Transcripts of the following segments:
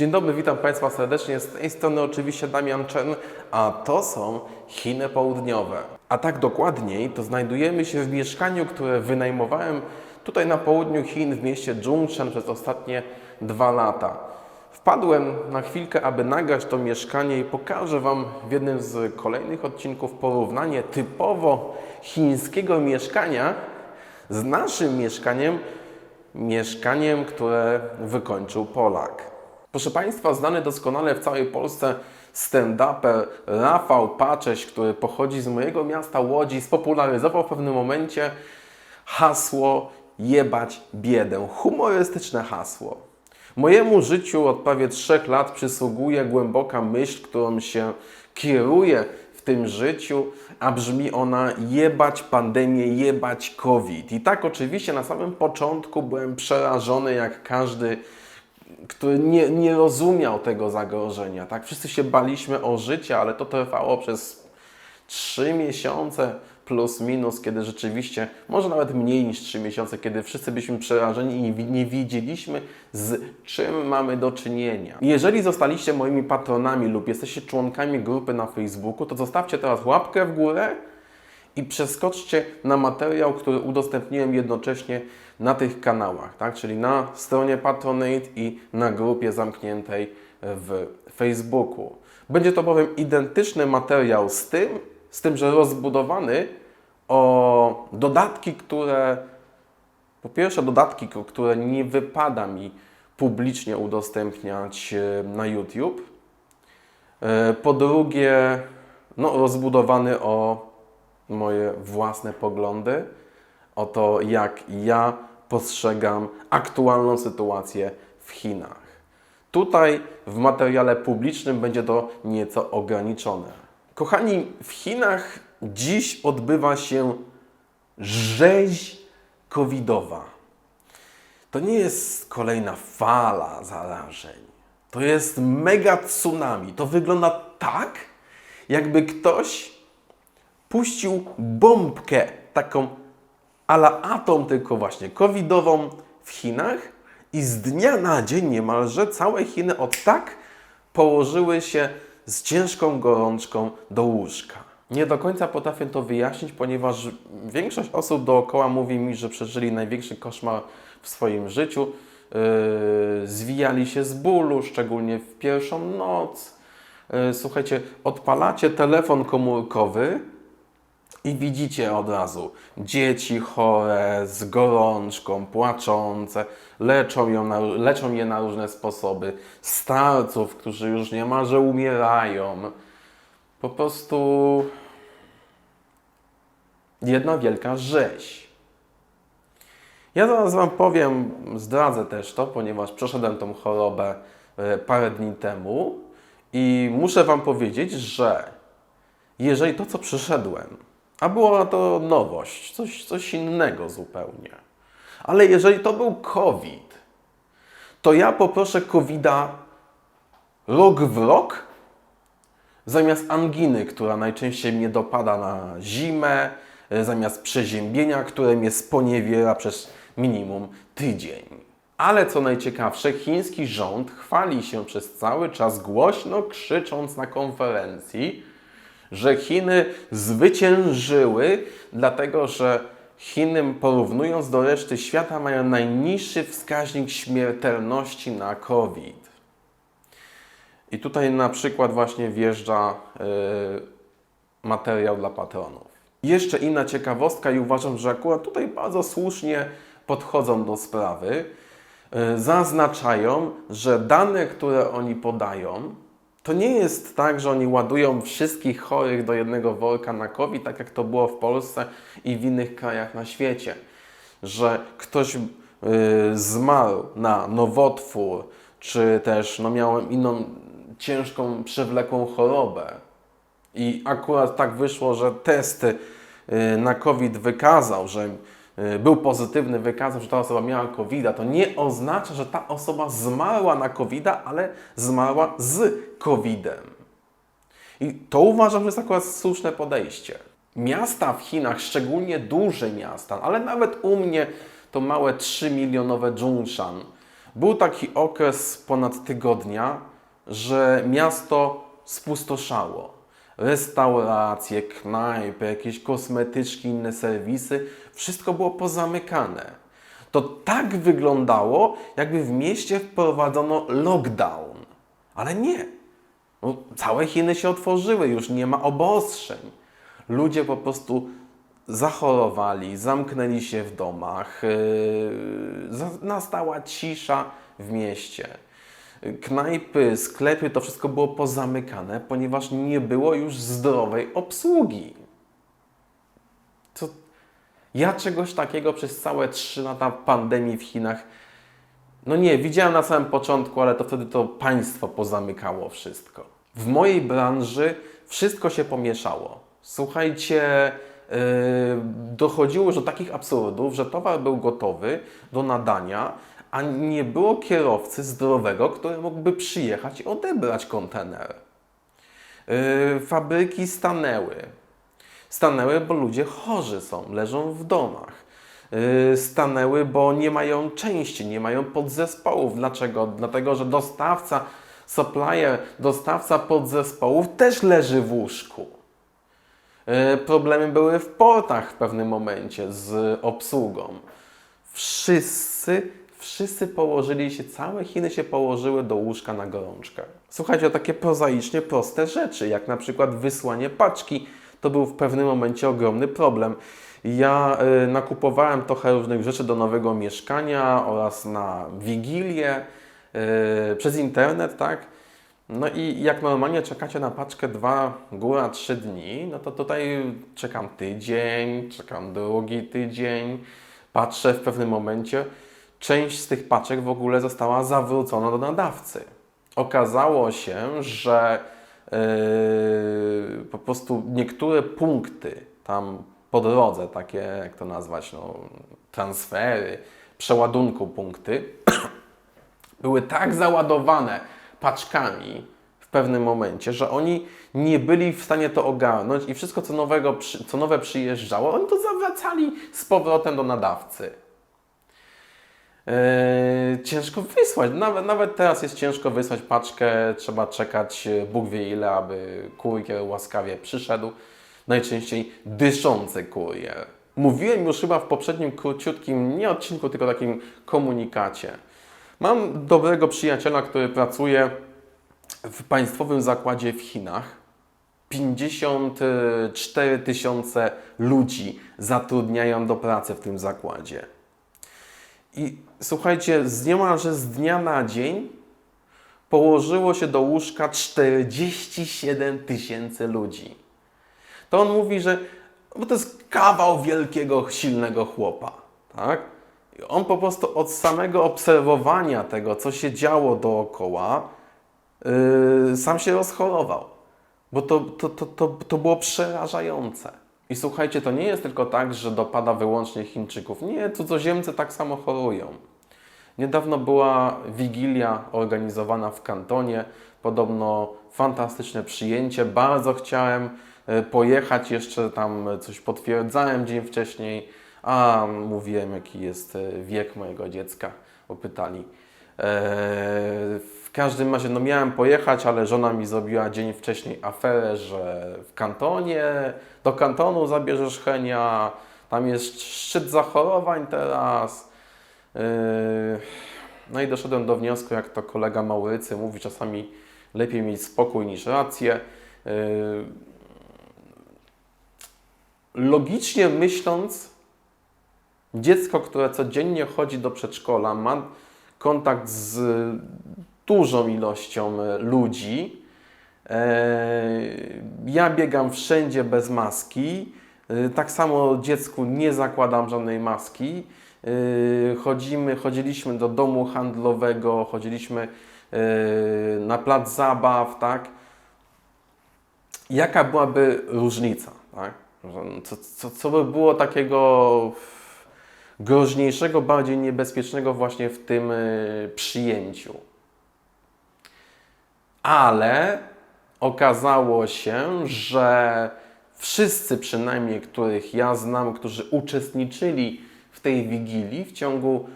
Dzień dobry, witam Państwa serdecznie. Z tej strony oczywiście Damian Chen, a to są Chiny Południowe. A tak dokładniej, to znajdujemy się w mieszkaniu, które wynajmowałem tutaj na południu Chin, w mieście Zhongshan przez ostatnie dwa lata. Wpadłem na chwilkę, aby nagrać to mieszkanie i pokażę Wam w jednym z kolejnych odcinków porównanie typowo chińskiego mieszkania z naszym mieszkaniem, mieszkaniem, które wykończył Polak. Proszę Państwa, znany doskonale w całej Polsce stand-uper Rafał Pacześ, który pochodzi z mojego miasta Łodzi, spopularyzował w pewnym momencie hasło jebać biedę. Humorystyczne hasło. Mojemu życiu od prawie trzech lat przysługuje głęboka myśl, którą się kieruje w tym życiu, a brzmi ona jebać pandemię, jebać COVID. I tak oczywiście na samym początku byłem przerażony jak każdy który nie, nie rozumiał tego zagrożenia. Tak? Wszyscy się baliśmy o życie, ale to trwało przez trzy miesiące plus minus, kiedy rzeczywiście, może nawet mniej niż trzy miesiące, kiedy wszyscy byliśmy przerażeni i nie, wi- nie wiedzieliśmy, z czym mamy do czynienia. Jeżeli zostaliście moimi patronami lub jesteście członkami grupy na Facebooku, to zostawcie teraz łapkę w górę i przeskoczcie na materiał, który udostępniłem jednocześnie na tych kanałach, tak? czyli na stronie Patronate i na grupie zamkniętej w Facebooku. Będzie to bowiem identyczny materiał z tym, z tym, że rozbudowany o dodatki, które po pierwsze dodatki, które nie wypada mi publicznie udostępniać e, na YouTube. E, Po drugie, no, rozbudowany o moje własne poglądy, o to, jak ja postrzegam aktualną sytuację w Chinach. Tutaj w materiale publicznym będzie to nieco ograniczone. Kochani, w Chinach dziś odbywa się rzeź covidowa. To nie jest kolejna fala zarażeń. To jest mega tsunami. To wygląda tak, jakby ktoś puścił bombkę taką ala atom, tylko właśnie covidową w Chinach i z dnia na dzień niemalże całe Chiny od tak położyły się z ciężką gorączką do łóżka. Nie do końca potrafię to wyjaśnić, ponieważ większość osób dookoła mówi mi, że przeżyli największy koszmar w swoim życiu. Yy, zwijali się z bólu, szczególnie w pierwszą noc. Yy, słuchajcie, odpalacie telefon komórkowy, i widzicie od razu dzieci chore, z gorączką, płaczące, leczą, ją na, leczą je na różne sposoby, starców, którzy już niemalże umierają. Po prostu jedna wielka rzeź. Ja zaraz Wam powiem, zdradzę też to, ponieważ przeszedłem tą chorobę e, parę dni temu i muszę Wam powiedzieć, że jeżeli to, co przeszedłem, a była to nowość, coś, coś innego zupełnie, ale jeżeli to był COVID, to ja poproszę COVID-a rok w rok, zamiast anginy, która najczęściej mnie dopada na zimę, e, zamiast przeziębienia, które mnie sponiewiera przez minimum tydzień. Ale co najciekawsze, chiński rząd chwali się przez cały czas głośno krzycząc na konferencji, że Chiny zwyciężyły, dlatego że Chiny, porównując do reszty świata, mają najniższy wskaźnik śmiertelności na COVID. I tutaj na przykład właśnie wjeżdża y, materiał dla patronów. Jeszcze inna ciekawostka i uważam, że akurat tutaj bardzo słusznie podchodzą do sprawy. Y, zaznaczają, że dane, które oni podają, to nie jest tak, że oni ładują wszystkich chorych do jednego worka na COVID, tak jak to było w Polsce i w innych krajach na świecie. Że ktoś y, zmarł na nowotwór, czy też no, miał inną ciężką, przewlekłą chorobę. I akurat tak wyszło, że testy y, na COVID wykazał, że y, był pozytywny, wykazał, że ta osoba miała covid to nie oznacza, że ta osoba zmarła na covid ale zmarła z COVID-em. I to uważam, że jest akurat słuszne podejście. Miasta w Chinach, szczególnie duże miasta, ale nawet u mnie to małe 3 milionowe Zhongshan, Był taki okres ponad tygodnia, że miasto spustoszało. Restauracje, knajpy, jakieś kosmetyczki, inne serwisy, wszystko było pozamykane. To tak wyglądało, jakby w mieście wprowadzono lockdown. Ale nie. No, całe Chiny się otworzyły, już nie ma obostrzeń. Ludzie po prostu zachorowali, zamknęli się w domach, yy, nastała cisza w mieście. Knajpy, sklepy, to wszystko było pozamykane, ponieważ nie było już zdrowej obsługi. Co? Ja czegoś takiego przez całe 3 lata pandemii w Chinach, no nie, widziałem na samym początku, ale to wtedy to państwo pozamykało wszystko. W mojej branży wszystko się pomieszało. Słuchajcie, yy, dochodziło już do takich absurdów, że towar był gotowy do nadania, a nie było kierowcy zdrowego, który mógłby przyjechać i odebrać kontener. Yy, fabryki stanęły. Stanęły, bo ludzie chorzy są, leżą w domach. Yy, Stanęły, bo nie mają części, nie mają podzespołów. Dlaczego? Dlatego, że dostawca, supplier, dostawca podzespołów też leży w łóżku. Yy, Problemy były w portach w pewnym momencie z obsługą. Wszyscy, wszyscy położyli się, całe Chiny się położyły do łóżka na gorączkę. Słuchajcie, o takie prozaicznie proste rzeczy, jak na przykład wysłanie paczki, to był w pewnym momencie ogromny problem. Ja y, nakupowałem trochę różnych rzeczy do nowego mieszkania oraz na wigilię y, przez internet, tak? No i jak normalnie czekacie na paczkę dwa, góra trzy dni, no to tutaj czekam tydzień, czekam drugi tydzień. Patrzę w pewnym momencie, część z tych paczek w ogóle została zawrócona do nadawcy. Okazało się, że yy, po prostu niektóre punkty tam po drodze, takie jak to nazwać, no, transfery, przeładunku punkty, były tak załadowane paczkami w pewnym momencie, że oni nie byli w stanie to ogarnąć i wszystko, co, nowego, co nowe przyjeżdżało, oni to zawracali z powrotem do nadawcy. Eee, ciężko wysłać. Nawet, nawet teraz jest ciężko wysłać paczkę. Trzeba czekać Bóg wie ile, aby kurier łaskawie przyszedł. Najczęściej dyszący kurier. Mówiłem już chyba w poprzednim króciutkim, nie odcinku, tylko takim komunikacie. Mam dobrego przyjaciela, który pracuje w państwowym zakładzie w Chinach. 54 tysiące ludzi zatrudniają do pracy w tym zakładzie. I słuchajcie, z niemalże z dnia na dzień położyło się do łóżka 47 tysięcy ludzi. To on mówi, że bo to jest kawał wielkiego, silnego chłopa. Tak? I on po prostu od samego obserwowania tego, co się działo dookoła, yy, sam się rozchorował. Bo to, to, to, to, to było przerażające. I słuchajcie, to nie jest tylko tak, że dopada wyłącznie Chińczyków. Nie, cudzoziemcy tak samo chorują. Niedawno była wigilia organizowana w kantonie. Podobno fantastyczne przyjęcie. Bardzo chciałem pojechać, jeszcze tam coś potwierdzałem dzień wcześniej. A mówiłem, jaki jest e, wiek mojego dziecka, bo pytali. E, W każdym razie, no miałem pojechać, ale żona mi zrobiła dzień wcześniej aferę, że w kantonie, do kantonu zabierzesz Henia, tam jest szczyt zachorowań teraz. No i doszedłem do wniosku, jak to kolega Maurycy mówi, czasami lepiej mieć spokój niż rację. Logicznie myśląc, dziecko, które codziennie chodzi do przedszkola, ma kontakt z dużą ilością e, ludzi. E, Ja biegam wszędzie bez maski. E, Tak samo dziecku nie zakładam żadnej maski. Chodzimy, chodziliśmy do domu handlowego, chodziliśmy na plac zabaw, tak? Jaka byłaby różnica, tak? Co, co, co by było takiego groźniejszego, bardziej niebezpiecznego właśnie w tym y, przyjęciu? Ale okazało się, że wszyscy przynajmniej, których ja znam, którzy uczestniczyli w tej wigilii, w ciągu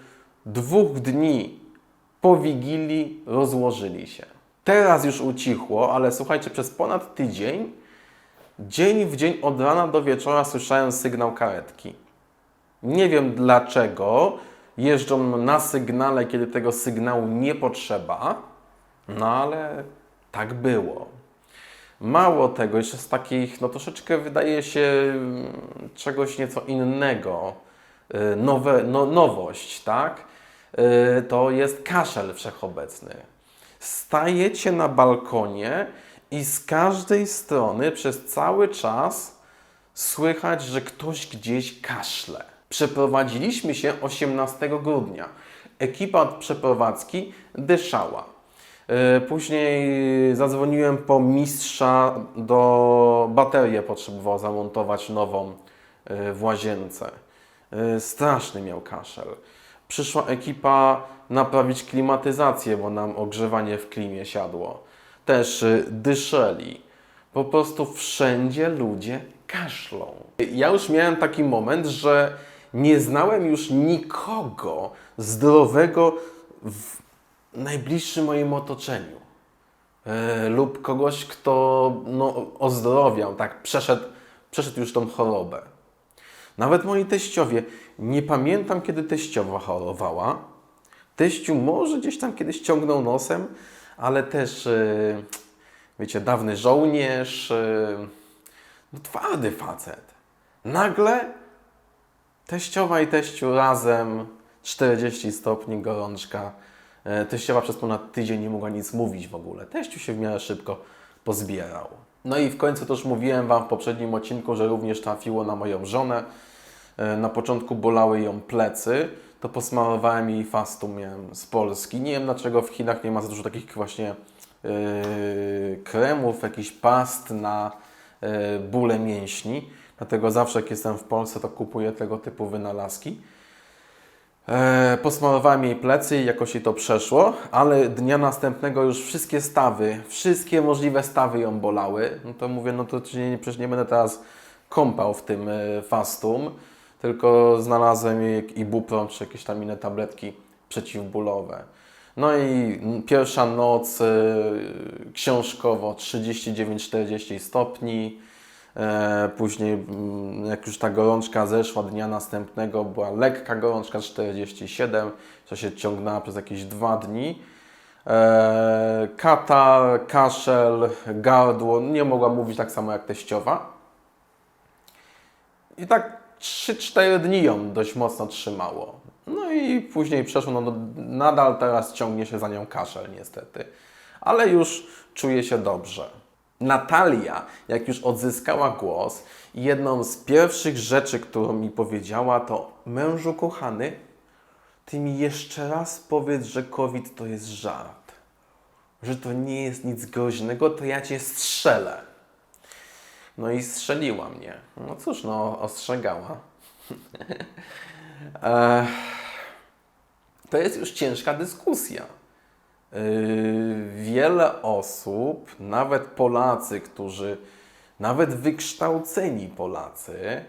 dwóch dni po wigilii rozłożyli się. Teraz już ucichło, ale słuchajcie, przez ponad tydzień, dzień w dzień od rana do wieczora słyszałem sygnał karetki. Nie wiem dlaczego jeżdżą na sygnale, kiedy tego sygnału nie potrzeba, no ale tak było. Mało tego, jeszcze z takich, no troszeczkę wydaje się mm, czegoś nieco innego, y, nowe, no, nowość, tak? Y, To jest kaszel wszechobecny. Stajecie na balkonie i z każdej strony przez cały czas słychać, że ktoś gdzieś kaszle. Przeprowadziliśmy się 18 grudnia. Ekipa przeprowadzki dyszała. E, Później zadzwoniłem po mistrza do baterię potrzebował zamontować nową e, w łazience. E, Straszny miał kaszel. Przyszła ekipa naprawić klimatyzację, bo nam ogrzewanie w klimie siadło. Też e, dyszeli. Po prostu wszędzie ludzie kaszlą. Ja już miałem taki moment, że nie znałem już nikogo zdrowego w najbliższym moim otoczeniu. E, lub kogoś, kto no, ozdrowiał, tak, przeszedł, przeszedł już tą chorobę. Nawet moi teściowie, nie pamiętam kiedy teściowa chorowała. Teściu może gdzieś tam kiedyś ciągnął nosem, ale też, e, wiecie, dawny żołnierz, e, no twardy facet. Nagle teściowa i teściu razem, 40 stopni gorączka. E, Teściowa przez ponad tydzień nie mogła nic mówić w ogóle. Teściu się w miarę szybko pozbierał. No i w końcu też mówiłem Wam w poprzednim odcinku, że również trafiło na moją żonę. E, Na początku bolały ją plecy, to posmarowałem jej fastum miałem z Polski. Nie wiem dlaczego w Chinach nie ma za dużo takich właśnie yy, kremów, jakichś past na yy, bóle mięśni. Dlatego zawsze jak jestem w Polsce, to kupuję tego typu wynalazki. E, posmarowałem jej plecy i jakoś jej to przeszło, ale dnia następnego już wszystkie stawy, wszystkie możliwe stawy ją bolały. No to mówię, no to czy nie, przecież nie będę teraz kąpał w tym e, fastum, tylko znalazłem ibuprom czy jakieś tam inne tabletki przeciwbólowe. No i pierwsza noc e, książkowo 39-40 stopni. E, Później, mm, jak już ta gorączka zeszła, dnia następnego była lekka gorączka 47, co się ciągnęła przez jakieś dwa dni. E, Katar, kaszel, gardło, nie mogła mówić tak samo jak teściowa. I tak 3-4 dni ją dość mocno trzymało. No i później przeszło, no, nadal teraz ciągnie się za nią kaszel niestety. Ale już czuje się dobrze. Natalia, jak już odzyskała głos, jedną z pierwszych rzeczy, którą mi powiedziała, to mężu kochany, ty mi jeszcze raz powiedz, że COVID to jest żart. Że to nie jest nic groźnego, to ja cię strzelę. No i strzeliła mnie. No cóż, no ostrzegała. Ech, to jest już ciężka dyskusja. Yy, wiele osób, nawet Polacy, którzy, nawet wykształceni Polacy,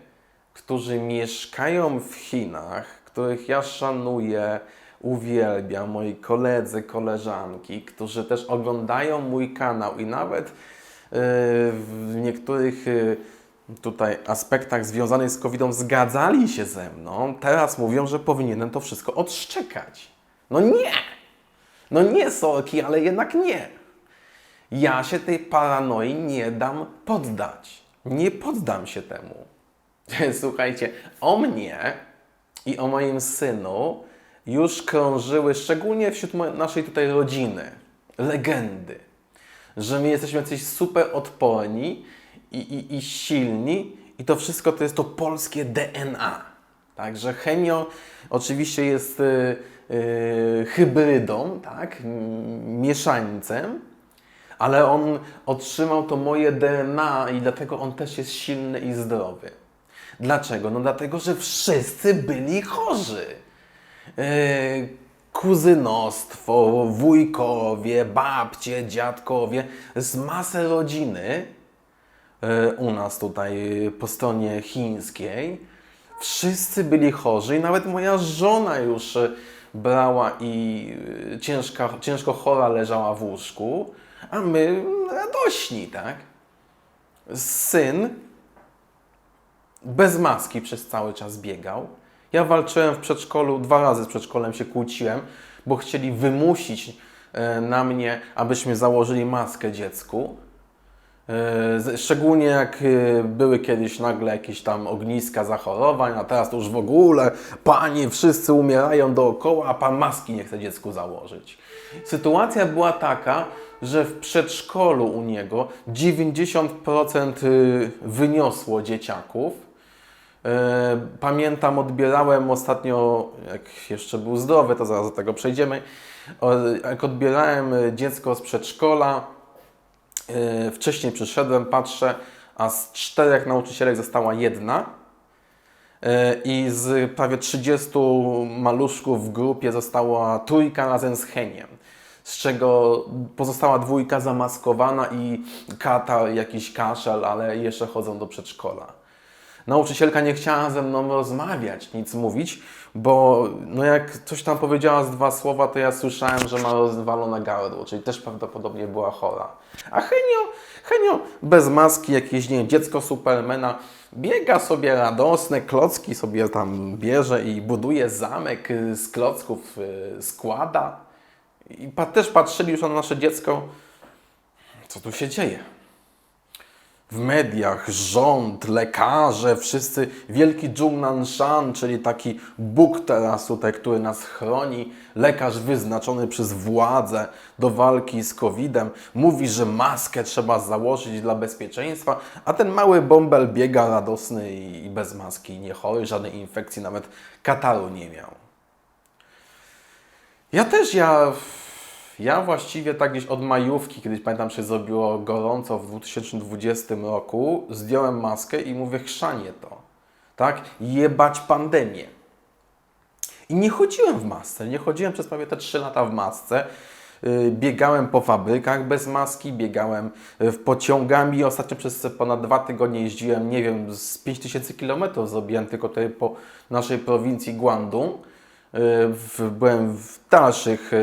którzy mieszkają w Chinach, których ja szanuję, uwielbiam, moi koledzy, koleżanki, którzy też oglądają mój kanał i nawet w niektórych yy, tutaj aspektach związanych z COVID-em zgadzali się ze mną, teraz mówią, że powinienem to wszystko odszczekać. No nie! No nie, sorki, ale jednak nie. Ja się tej paranoi nie dam poddać. Nie poddam się temu. Słuchajcie, o mnie i o moim synu już krążyły, szczególnie wśród naszej tutaj rodziny, legendy, że my jesteśmy jacyś super odporni i, i, i silni i to wszystko to jest to polskie DNA. Także Henio oczywiście jest y, y, hybrydą, tak, mieszańcem, ale on otrzymał to moje DNA i dlatego on też jest silny i zdrowy. Dlaczego? No dlatego, że wszyscy byli chorzy. Yy, kuzynostwo, wujkowie, babcie, dziadkowie, z masy rodziny yy, u nas tutaj po stronie chińskiej. Wszyscy byli chorzy i nawet moja żona już yy, brała i y, ciężka, ciężko chora leżała w łóżku, a my radośni, tak? Syn bez maski przez cały czas biegał. Ja walczyłem w przedszkolu, dwa razy z przedszkolem się kłóciłem, bo chcieli wymusić e, na mnie, abyśmy założyli maskę dziecku. E, Szczególnie jak e, były kiedyś nagle jakieś tam ogniska zachorowań, a teraz to już w ogóle, panie, wszyscy umierają dookoła, a pan maski nie chce dziecku założyć. Sytuacja była taka, że w przedszkolu u niego 90% y, wyniosło dzieciaków. E, Pamiętam, odbierałem ostatnio, jak jeszcze był zdrowy, to zaraz do tego przejdziemy. Jak odbierałem dziecko z przedszkola, e, wcześniej przyszedłem, patrzę, a z czterech nauczycielek została jedna. E, I z prawie 30 maluszków w grupie została trójka razem z Heniem. Z czego pozostała dwójka zamaskowana i katar, jakiś kaszel, ale jeszcze chodzą do przedszkola. Nauczycielka nie chciała ze mną rozmawiać, nic mówić, bo no jak coś tam powiedziała z dwa słowa, to ja słyszałem, że ma rozwalone gardło, czyli też prawdopodobnie była chora. A Henio, Henio bez maski, jakieś nie, dziecko Supermana, biega sobie radosne, klocki sobie tam bierze i buduje zamek z klocków, y, składa. I też patrzyli już na nasze dziecko, co tu się dzieje w mediach, rząd, lekarze, wszyscy, wielki Jungnan Shan, czyli taki Bóg teraz tutaj, który nas chroni, lekarz wyznaczony przez władzę do walki z COVID-em, mówi, że maskę trzeba założyć dla bezpieczeństwa, a ten mały bąbel biega radosny i bez maski, nie chory, żadnej infekcji, nawet kataru nie miał. Ja też, ja, ja właściwie tak gdzieś od majówki, kiedyś pamiętam się zrobiło gorąco w 2020 roku, zdjąłem maskę i mówię, chrzanie to, tak? Jebać pandemię. I nie chodziłem w masce, nie chodziłem przez prawie te 3 lata w masce. Yy, Biegałem po fabrykach bez maski, biegałem yy, w pociągami. Ostatnio przez ponad dwa tygodnie jeździłem, nie wiem, z 5000 km zrobiłem tylko tutaj po naszej prowincji Guangdong. W, byłem w dalszych, yy,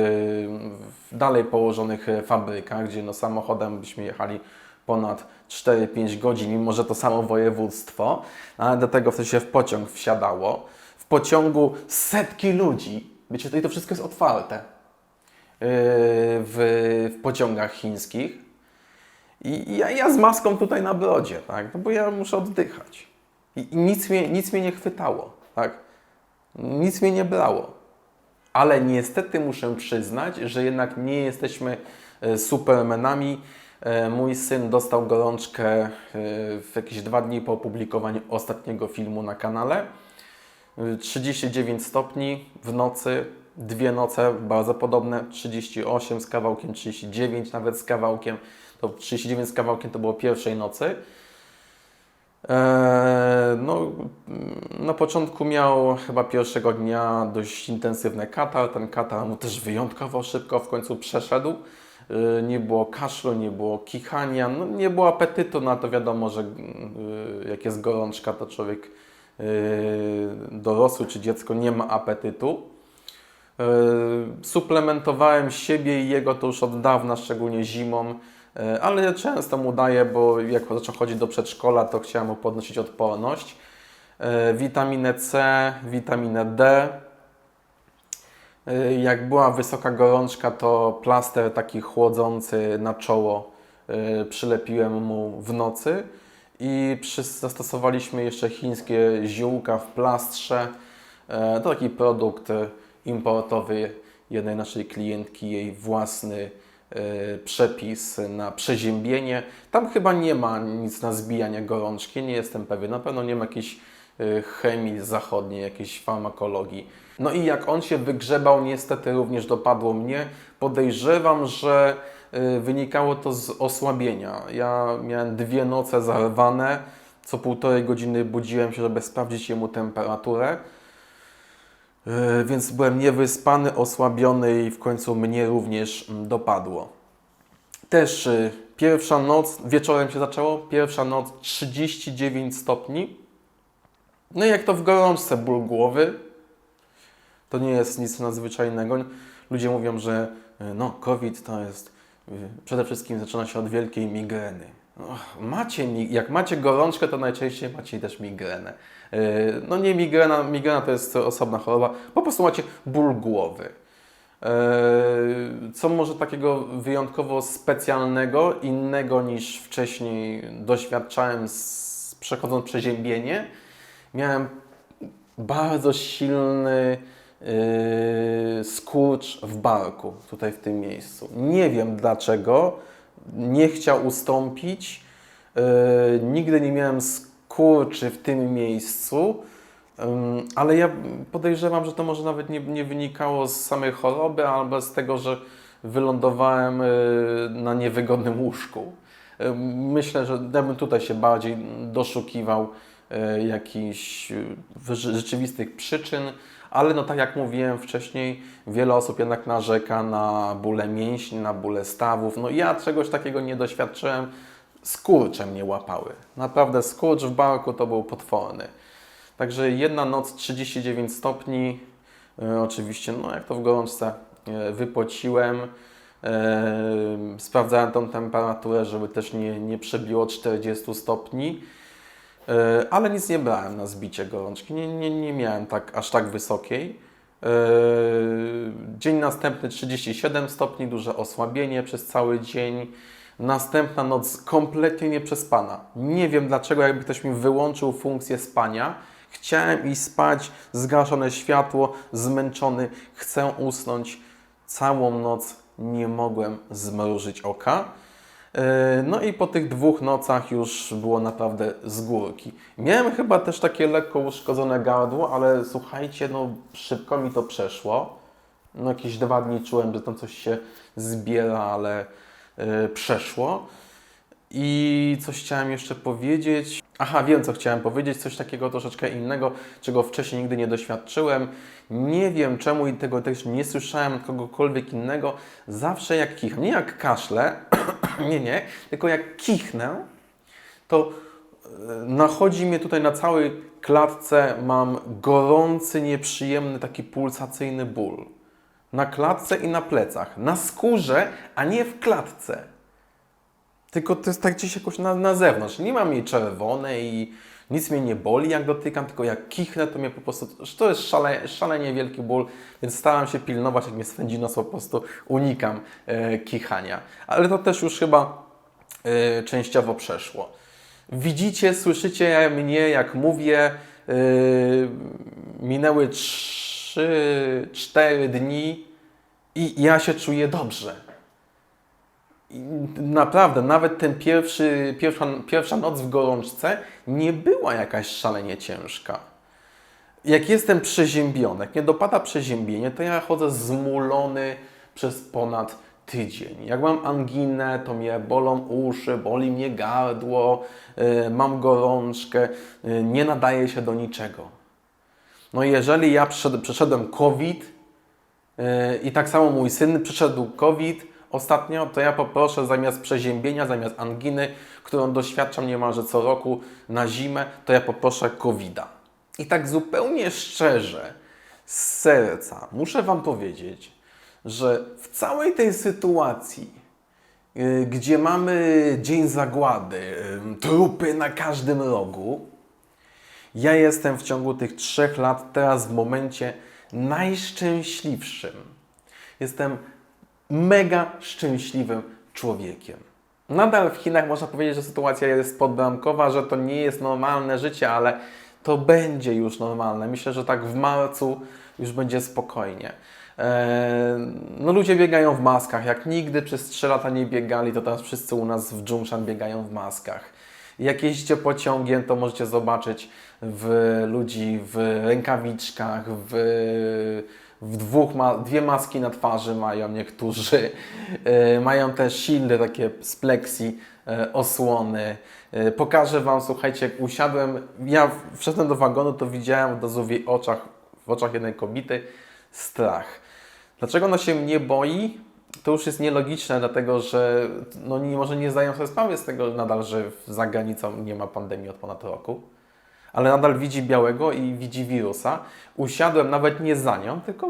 w dalej położonych yy, fabrykach, gdzie no samochodem byśmy jechali ponad 4-5 godzin, mimo że to samo województwo, ale do tego wtedy się w pociąg wsiadało. W pociągu setki ludzi, wiecie, tutaj to wszystko jest otwarte yy, w, w pociągach chińskich. I i ja, ja z maską tutaj na brodzie, tak? No bo ja muszę oddychać. I, i nic, mnie, nic mnie nie chwytało, tak? Nic mnie nie brało. Ale niestety muszę przyznać, że jednak nie jesteśmy e, supermenami. E, Mój syn dostał gorączkę e, w jakieś dwa dni po opublikowaniu ostatniego filmu na kanale. E, 39 stopni w nocy, dwie noce bardzo podobne, 38 z kawałkiem, 39 nawet z kawałkiem. To 39 z kawałkiem to było pierwszej nocy. Eee, No, na początku miał chyba pierwszego dnia dość intensywny katar. Ten katar mu też wyjątkowo szybko w końcu przeszedł. Eee, Nie było kaszlu, nie było kichania, no, nie było apetytu, no to wiadomo, że yy, jak jest gorączka, to człowiek dorosły czy dziecko nie ma apetytu. Suplementowałem siebie i jego to już od dawna, szczególnie zimą, ale często mu daję, bo jak zaczął chodzić do przedszkola, to chciałem mu podnosić odporność. Yy, Witaminę C, witaminę D. Yy, Jak była wysoka gorączka, to plaster taki chłodzący na czoło przylepiłem mu w nocy i zastosowaliśmy jeszcze chińskie ziółka w plastrze. E, To taki produkt e, importowy jednej naszej klientki, jej własny e, przepis na przeziębienie. Tam chyba nie ma nic na zbijanie gorączki, nie jestem pewien. Na pewno nie ma jakiejś e, chemii zachodniej, jakiejś farmakologii. No i jak on się wygrzebał, niestety również dopadło mnie. Podejrzewam, że e, wynikało to z osłabienia. Ja miałem dwie noce zarwane, co półtorej godziny budziłem się, żeby sprawdzić jemu temperaturę. Yy, Więc byłem niewyspany, osłabiony i w końcu mnie również mm, dopadło. Też y, pierwsza noc, wieczorem się zaczęło, pierwsza noc 39 stopni. No i jak to w gorączce ból głowy, To nie jest nic nadzwyczajnego. Ludzie mówią, że y, no, COVID to jest przede wszystkim zaczyna się od wielkiej migreny. Macie, jak macie gorączkę, to najczęściej macie też migrenę. Y, No nie migrena, migrena to jest osobna choroba, po prostu macie ból głowy. E, Co może takiego wyjątkowo specjalnego, innego niż wcześniej doświadczałem przechodząc przeziębienie? Miałem bardzo silny yy, skurcz w barku, tutaj w tym miejscu. Nie wiem dlaczego, nie chciał ustąpić. Yy, nigdy nie miałem skurczy w tym miejscu, ale ja podejrzewam, że to może nawet nie, nie wynikało z samej choroby, albo z tego, że wylądowałem yy, na niewygodnym łóżku. Ym, Myślę, że ja bym tutaj się bardziej doszukiwał e, jakichś e, rzeczywistych przyczyn, ale no tak jak mówiłem wcześniej, wiele osób jednak narzeka na bóle mięśni, na bóle stawów. No ja czegoś takiego nie doświadczyłem, skurcze mnie łapały. Naprawdę skurcz w barku to był potworny. Także jedna noc 39 stopni, e, oczywiście, no jak to w gorączce, e, wypociłem. E, sprawdzałem tą temperaturę, żeby też nie, nie przebiło 40 stopni. E, ale nic nie brałem na zbicie gorączki. Nie, nie, nie miałem tak, aż tak wysokiej. E, Dzień następny 37 stopni, duże osłabienie przez cały dzień. Następna noc kompletnie nieprzespana. Nie wiem dlaczego, jakby ktoś mi wyłączył funkcję spania. Chciałem iść spać, zgaszone światło, zmęczony, chcę usnąć. Całą noc nie mogłem zmrużyć oka. E, No i po tych dwóch nocach już było naprawdę z górki. Miałem chyba też takie lekko uszkodzone gardło, ale słuchajcie, no szybko mi to przeszło. No jakieś dwa dni czułem, że tam coś się zbiera, ale e, przeszło. I coś chciałem jeszcze powiedzieć. Aha, wiem co chciałem powiedzieć, coś takiego troszeczkę innego, czego wcześniej nigdy nie doświadczyłem. Nie wiem czemu i tego też nie słyszałem kogokolwiek innego. Zawsze jak kichnę, nie jak kaszlę, nie, nie, tylko jak kichnę, to e, nachodzi mnie tutaj na całej klatce, mam gorący, nieprzyjemny, taki pulsacyjny ból. Na klatce i na plecach, na skórze, a nie w klatce. Tylko to jest tak gdzieś jakoś na, na zewnątrz. Nie mam jej czerwonej i nic mnie nie boli, jak dotykam, tylko jak kichnę, to mnie po prostu. To jest szale, szalenie wielki ból, więc staram się pilnować, jak mnie swędzi nos, po prostu unikam e, kichania. Ale to też już chyba e, częściowo przeszło. Widzicie, słyszycie mnie, jak mówię. e, minęły 3-4 dni i ja się czuję dobrze. Naprawdę, nawet ten pierwszy, pierwsza, pierwsza noc w gorączce nie była jakaś szalenie ciężka. Jak jestem przeziębiony, jak mnie dopada przeziębienie, to ja chodzę zmulony przez ponad tydzień. Jak mam anginę, to mnie bolą uszy, boli mnie gardło, yy, mam gorączkę, yy, nie nadaje się do niczego. No jeżeli ja przeszedłem COVID, Yy, I tak samo mój syn przeszedł COVID ostatnio, to ja poproszę zamiast przeziębienia, zamiast anginy, którą doświadczam niemalże co roku na zimę, to ja poproszę COVID-a. I tak zupełnie szczerze, z serca, muszę Wam powiedzieć, że w całej tej sytuacji, yy, gdzie mamy dzień zagłady, trupy na każdym rogu, ja jestem w ciągu tych trzech lat teraz w momencie najszczęśliwszym. Jestem mega szczęśliwym człowiekiem. Nadal w Chinach można powiedzieć, że sytuacja jest podbramkowa, że to nie jest normalne życie, ale to będzie już normalne. Myślę, że tak w marcu już będzie spokojnie. Eee, No ludzie biegają w maskach. Jak nigdy przez 3 lata nie biegali, to teraz wszyscy u nas w Dżumszan biegają w maskach. Jak jeździcie pociągiem, to możecie zobaczyć w ludzi w rękawiczkach, w, w dwóch, ma, dwie maski na twarzy mają niektórzy. E, mają też silne takie z pleksji e, osłony. E, pokażę Wam, słuchajcie, jak usiadłem, ja wszedłem do wagonu, to widziałem od razu w jej oczach, w oczach jednej kobiety strach. Dlaczego ona się mnie boi? To już jest nielogiczne, dlatego że no, nie, może nie zdają sobie sprawy z tego nadal, że za granicą nie ma pandemii od ponad roku. Ale nadal widzi białego i widzi wirusa. Usiadłem nawet nie za nią, tylko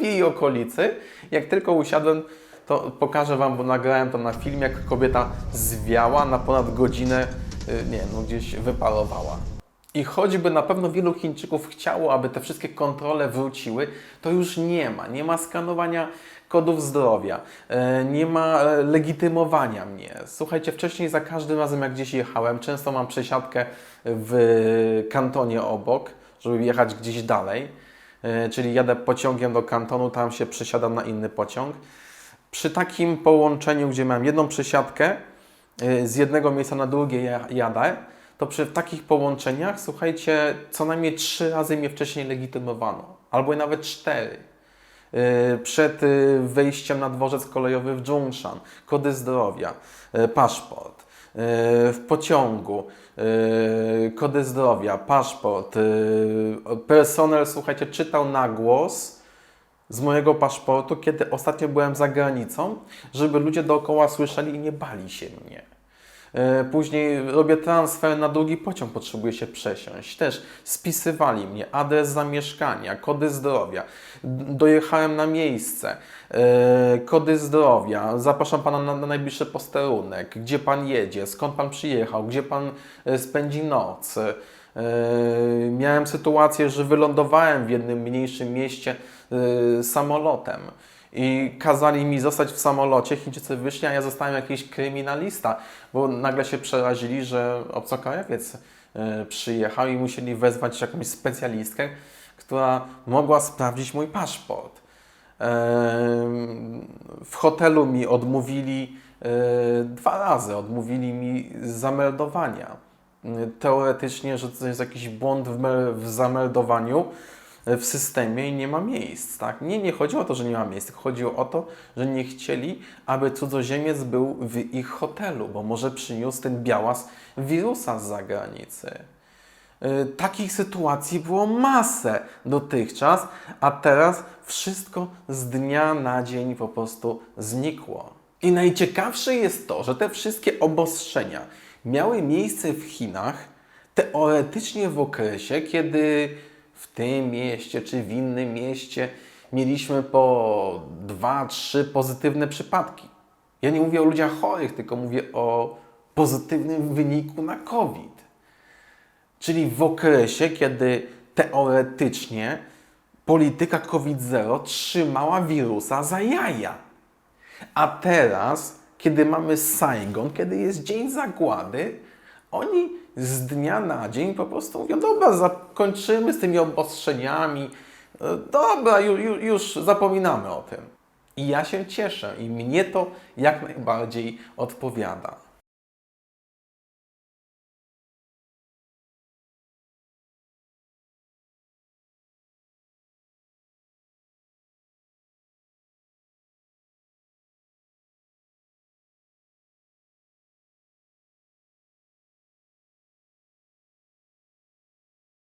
w jej okolicy. Jak tylko usiadłem, to pokażę Wam, bo nagrałem to na filmie, jak kobieta zwiała na ponad godzinę, y, nie no gdzieś wyparowała. I choćby na pewno wielu Chińczyków chciało, aby te wszystkie kontrole wróciły, to już nie ma. Nie ma skanowania kodów zdrowia, e, nie ma e, legitymowania mnie. Słuchajcie, wcześniej za każdym razem, jak gdzieś jechałem, często mam przesiadkę w kantonie obok, żeby jechać gdzieś dalej. E, Czyli jadę pociągiem do kantonu, tam się przesiadam na inny pociąg. Przy takim połączeniu, gdzie mam jedną przesiadkę, z jednego miejsca na drugie ja- jadę, to przy takich połączeniach, słuchajcie, co najmniej trzy razy mnie wcześniej legitymowano, albo nawet cztery. Y, Przed y, wejściem na dworzec kolejowy w Zhongshan, kody zdrowia, paszport. Y, W pociągu, kody zdrowia, paszport. Personel, słuchajcie, czytał na głos z mojego paszportu, kiedy ostatnio byłem za granicą, żeby ludzie dookoła słyszeli i nie bali się mnie. E, Później robię transfer na drugi pociąg, potrzebuję się przesiąść. Też spisywali mnie, adres zamieszkania, kody zdrowia. Dojechałem na miejsce, e, kody zdrowia. Zapraszam Pana na, na najbliższy posterunek. Gdzie Pan jedzie, skąd Pan przyjechał, gdzie Pan e, spędzi noc. Miałem sytuację, że wylądowałem w jednym mniejszym mieście samolotem. I kazali mi zostać w samolocie, Chińczycy wyszli, a ja zostałem jakiś kryminalista, bo nagle się przerazili, że obcokrajowiec e, przyjechał i musieli wezwać jakąś specjalistkę, która mogła sprawdzić mój paszport. W hotelu mi odmówili e, dwa razy, odmówili mi zameldowania. E, Teoretycznie, że to jest jakiś błąd w, w zameldowaniu w systemie i nie ma miejsc. Tak? Nie, nie chodzi o to, że nie ma miejsc, chodziło o to, że nie chcieli, aby cudzoziemiec był w ich hotelu, bo może przyniósł ten białas wirusa z zagranicy. Y, Takich sytuacji było masę dotychczas, a teraz wszystko z dnia na dzień po prostu znikło. I najciekawsze jest to, że te wszystkie obostrzenia miały miejsce w Chinach teoretycznie w okresie, kiedy w tym mieście czy w innym mieście mieliśmy po dwa, trzy pozytywne przypadki. Ja nie mówię o ludziach chorych, tylko mówię o pozytywnym wyniku na COVID. Czyli w okresie, kiedy teoretycznie polityka COVID-0 trzymała wirusa za jaja. A teraz, kiedy mamy Saigon, kiedy jest dzień zagłady, oni z dnia na dzień po prostu mówią, dobra, zakończymy z tymi obostrzeniami, dobra, ju, ju, już zapominamy o tym. I ja się cieszę i mnie to jak najbardziej odpowiada.